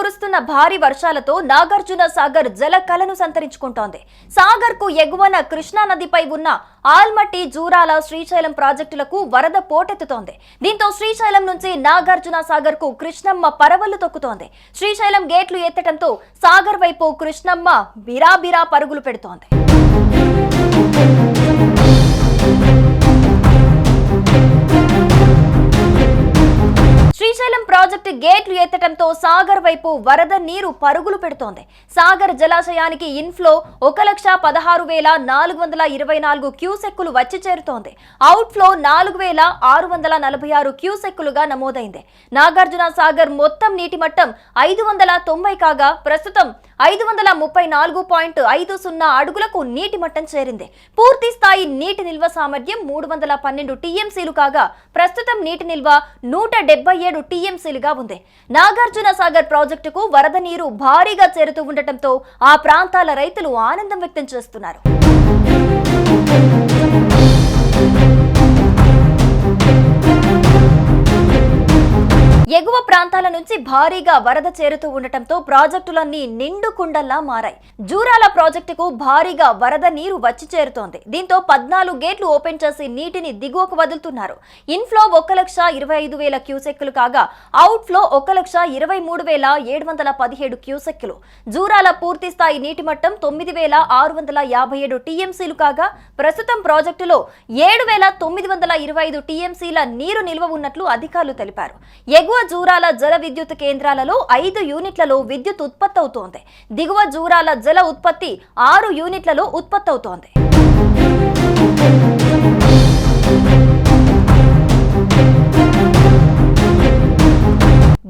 కురుస్తున్న భారీ వర్షాలతో నాగార్జున సాగర్ జల కలను సంతరించుకుంటోంది. సాగర్కు ఎగువన కృష్ణా నదిపై ఉన్న ఆల్మట్టి జూరాల శ్రీశైలం ప్రాజెక్టులకు వరద పోటెత్తుతోంది. దీంతో శ్రీశైలం నుంచి నాగార్జున సాగర్కు కృష్ణమ్మ పరవళ్ళు తొక్కుతోంది. శ్రీశైలం గేట్లు ఎత్తటంతో సాగర్ వైపు కృష్ణమ్మ బిరాబిరా పరుగులు పెడుతోంది. ప్రాజెక్టు గేట్లు ఎత్తడంతో సాగర్ వైపు వరద నీరు పరుగులు పెడుతోంది. సాగర్ జలాశయానికి ఇన్ఫ్లో ఒక లక్ష పదహారు వేల నాలుగు వందల ఇరవై నాలుగు క్యూసెక్కులు వచ్చి చేరుతోంది. అవుట్ఫ్లో నాలుగు వేల ఆరు వందల నలభై ఆరు క్యూసెక్కులుగా నమోదైంది. నాగార్జున సాగర్ మొత్తం నీటి మట్టం ఐదు వందల తొంభై కాగా ప్రస్తుతం ఐదు వందల ముప్పై నాలుగు పాయింట్ ఐదు సున్నా అడుగులకు నీటి మట్టం చేరింది. పూర్తి స్థాయి నీటి నిల్వ సామర్థ్యం మూడు వందల పన్నెండు టీఎంసీలు కాగా ప్రస్తుతం నీటి నిల్వ నూట డెబ్బై ఏడు టీఎంసీలుగా ఉంది. నాగార్జున సాగర్ ప్రాజెక్టుకు వరద నీరు భారీగా చేరుతూ ఉండటంతో ఆ ప్రాంతాల రైతులు ఆనందం వ్యక్తం చేస్తున్నారు. ఎగువ ప్రాంతాల నుంచి భారీగా వరద చేరుతూ ఉండటంతో ప్రాజెక్టులన్నీ నిండు కుండల్లా మారాయి. జూరాల ప్రాజెక్టుకు భారీగా వరద నీరు వచ్చి చేరుతోంది. దీంతో పద్నాలుగు గేట్లు ఓపెన్ చేసి నీటిని దిగువకు వదులుతున్నారు. ఇన్ఫ్లో ఒక లక్ష ఇరవై ఐదు వేల క్యూసెక్కులు కాగా అవుట్ఫ్లో ఒక లక్ష ఇరవై మూడు వేల ఏడు వందల పదిహేడు క్యూసెక్కులు. జూరాల పూర్తి స్థాయి నీటి మట్టం తొమ్మిది వేల ఆరు వందల యాభై ఏడు టీఎంసీలు కాగా ప్రస్తుతం ప్రాజెక్టులో ఏడు వేల తొమ్మిది వందల ఇరవై ఐదు టీఎంసీల నీరు నిల్వ ఉన్నట్లు అధికారులు తెలిపారు. ఎగువ జూరాల జల విద్యుత్ కేంద్రాలలో ఐదు యూనిట్లలో విద్యుత్ ఉత్పత్తి అవుతోంది దిగువ జూరాల జల ఉత్పత్తి ఆరు యూనిట్లలో ఉత్పత్తి అవుతోంది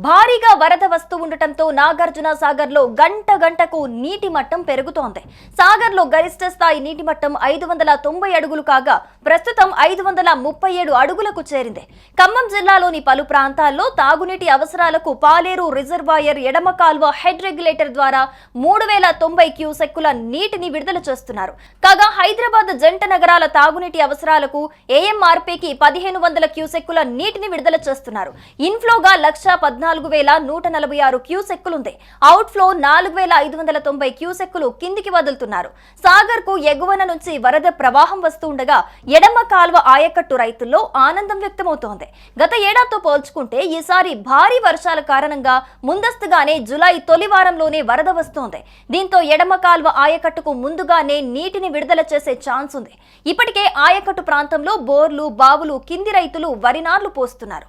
భారీగా వరద వస్తూ ఉండటంతో నాగార్జున సాగర్లో గంట గంటకు నీటి మట్టం పెరుగుతోంది. సాగర్లో గరిష్ట స్థాయి నీటి మట్టం ఐదు వందల తొంభై అడుగులు కాగా ప్రస్తుతం ఐదు వందల ముప్పై ఏడు అడుగులకు చేరింది. ఖమ్మం జిల్లాలోని పలు ప్రాంతాల్లో తాగునీటి అవసరాలకు పాలేరు రిజర్వాయర్ ఎడమ కాల్వ హెడ్ రెగ్యులేటర్ ద్వారా మూడు వేల తొంభై క్యూసెక్కుల నీటిని విడుదల చేస్తున్నారు. కాగా హైదరాబాద్ జంట నగరాల తాగునీటి అవసరాలకు ఏఎంఆర్పీకి పదిహేను వందల క్యూసెక్కుల నీటిని విడుదల చేస్తున్నారు. ఇన్ఫ్లోగా లక్ష పద్నాలుగు వేల నూట నలభై ఆరు క్యూసెక్కులుంది. అవుట్ఫ్లో నాలుగు వేల ఐదు వందల తొంభై క్యూసెక్కులు కిందికి వదులుతున్నారు. సాగర్కు ఎగువన నుంచి వరద ప్రవాహం వస్తూ ఉండగా ఎడమ కాల్వ ఆయకట్టు రైతుల్లో ఆనందం వ్యక్తమవుతోంది. గత ఏడాదితో పోల్చుకుంటే ఈసారి భారీ వర్షాల కారణంగా ముందస్తుగానే జులై తొలి వారంలోనే వరద వస్తోంది. దీంతో ఎడమ కాల్వ ఆయకట్టుకు ముందుగానే నీటిని విడుదల చేసే ఛాన్స్ ఉంది. ఇప్పటికే ఆయకట్టు ప్రాంతంలో బోర్లు బావులు కింది రైతులు వరి నార్లు పోస్తున్నారు.